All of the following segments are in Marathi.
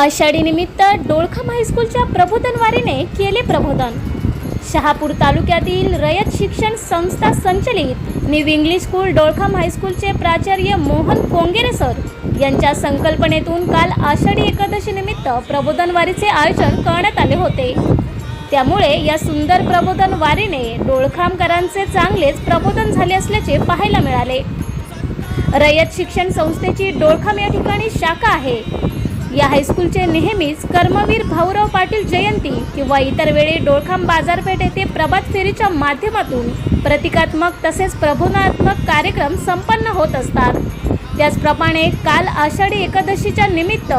आषाढी निमित्त डोळखम हायस्कूलच्या प्रबोधनवारीने केले प्रबोधन. शहापूर तालुक्यातील रयत शिक्षण संस्था संचलित न्यू इंग्लिश स्कूल डोळखम हायस्कूलचे प्राचार्य मोहन कोंगेरे सर यांच्या संकल्पनेतून काल आषाढी एकादशी निमित्त प्रबोधनवारीचे आयोजन करण्यात आले होते. त्यामुळे या सुंदर प्रबोधन वारीने डोळखामकरांचे चांगलेच प्रबोधन झाले असल्याचे पाहायला मिळाले. रयत शिक्षण संस्थेची डोळखाम या ठिकाणी शाखा आहे. या हायस्कूलचे नेहमीच कर्मवीर भाऊराव पाटील जयंती किंवा इतर वेळी डोळखाम बाजारपेठ येथे प्रभात फेरीच्या माध्यमातून प्रतिकात्मक तसेच प्रबोधनात्मक कार्यक्रम संपन्न होत असतात. त्याचप्रमाणे काल आषाढी एकादशीच्या निमित्त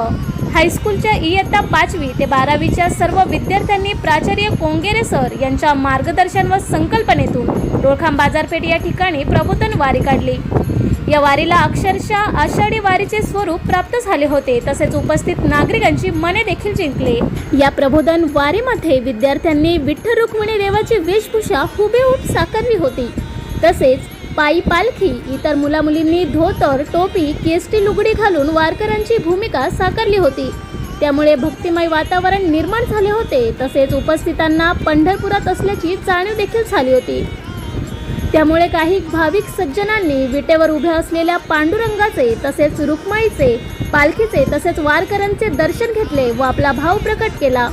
हायस्कूलच्या इयत्ता पाचवी ते बारावीच्या सर्व विद्यार्थ्यांनी प्राचार्य कोंगेरे सर यांच्या मार्गदर्शन व संकल्पनेतून डोळखाम बाजारपेठ या ठिकाणी प्रबोधन वारी काढली. या वारीला अक्षरशः आषाढी वारीचे स्वरूप प्राप्त झाले होते. तसेच उपस्थित नागरिकांची मने देखील जिंकले. या प्रबोधन वारीमध्ये विद्यार्थ्यांनी विठ्ठल रुक्मिणी देवाची वेशभूषा हुबेहूब साकारली होती. तसेच पायी पालखी इतर मुलामुलींनी धोतर टोपी केसटी लुगडी घालून वारकऱ्यांची भूमिका साकारली होती. त्यामुळे भक्तिमय वातावरण निर्माण झाले होते. तसेच उपस्थितांना पंढरपुरात असल्याची जाणीव देखील झाली होती. त्यामुळे काही भाविक सज्जनांनी विटेवर उभ्या असलेल्या पांडुरंगाचे तसेच रुक्माईचे पालखीचे तसेच वारकऱ्यांचे दर्शन घेतले व आपला भाव प्रकट केला.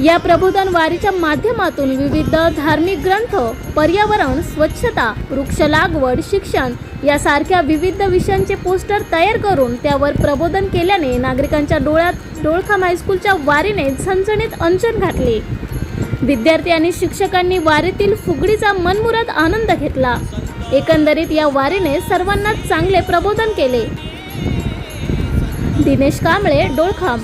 या प्रबोधन वारीच्या माध्यमातून विविध धार्मिक ग्रंथ पर्यावरण स्वच्छता वृक्ष लागवड शिक्षण यासारख्या विविध विषयांचे पोस्टर तयार करून त्यावर प्रबोधन केल्याने नागरिकांच्या डोळ्यात डोळखाम हायस्कूलच्या वारीने झणझणीत अंजन घातले. विद्यार्थी आणि शिक्षकांनी वारीतील फुगडीचा मनमुराद आनंद घेतला. एकंदरीत या वारीने सर्वांना चांगले प्रबोधन केले. दिनेश कांबळे डोळखाम.